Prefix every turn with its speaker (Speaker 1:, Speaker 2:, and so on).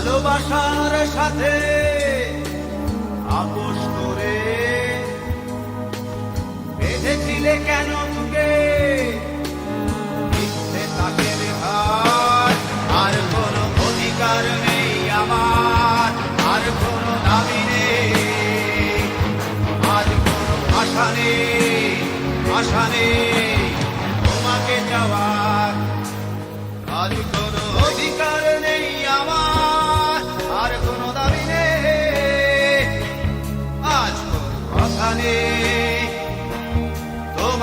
Speaker 1: ভালোবাসার সাথে আপোষ করে বেঁধেছিলে কেন তুকে? আর অধিকার নেই আমার, আর তোমাকে যাওয়ার আজ কোনো অধিকার নেই আমার।